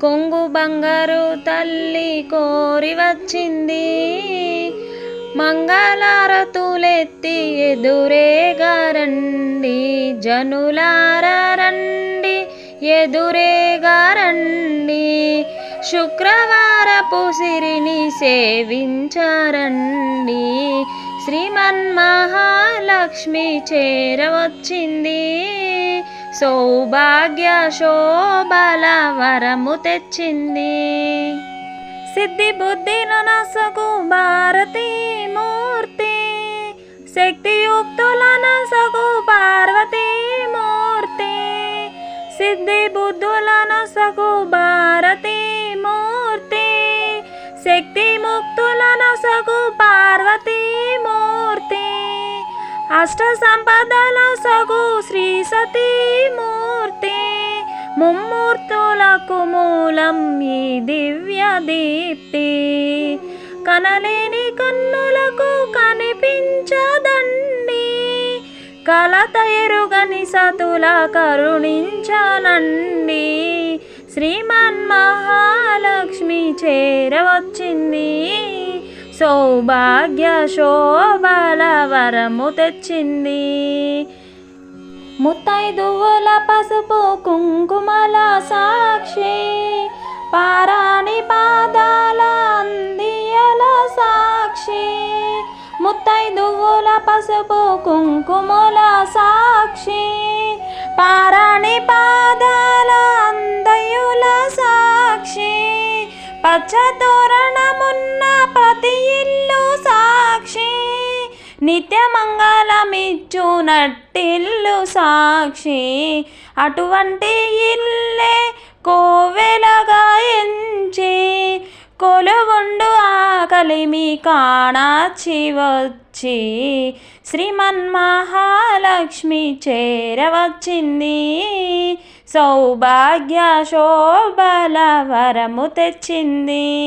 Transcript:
కొంగు బంగారు తల్లి కోరి వచ్చింది. మంగళారతులెత్తి ఎదురే గారండి. జనులారండి ఎదురే గారండి. శుక్రవారపు సిరిని సేవించారండి. శ్రీమన్ మహాలక్ష్మి చేరవచ్చింది. సౌభాగ్య శోభల వరము తెచ్చింది. సిద్ధి బుద్ధిను నసగు భారతీ మూర్తి శక్తియుక్తుల నసగు పార్వతీ మూర్తి సిద్ధి బుద్ధుల నసగు భారతీ మూర్తి శక్తి ముక్తుల నసగు పార్వతి అష్ట సంపదల సగు శ్రీ సతీ మూర్తి ముమ్మూర్తులకు మూలం ఈ దివ్య దీప్తి. కనలేని కన్నులకు కనిపించదండి. కలత ఎరుగని సతుల కరుణించనండి శ్రీమన్ మహాలక్ష్మి చేరవచ్చింది. సౌభాగ్య శోభల వరము తెచ్చింది. ముత్తైదువుల పసుపు కుంకుమల సాక్షి పారాణి పాదాల అందియల సాక్షి. ముత్తైదువుల పసుపు కుంకుమల సాక్షి పారాణి పాదాల అందయుల సాక్షి. పచ్చ నిత్య నట్టిల్లు సాక్షి. అటువంటి ఇల్లే కోవెలగా ఎంచి కొలువుండు ఆకలిమి కాణాచి వచ్చి. శ్రీమన్ మహాలక్ష్మి చేరవచ్చింది. సౌభాగ్య శోభల వరము తెచ్చింది.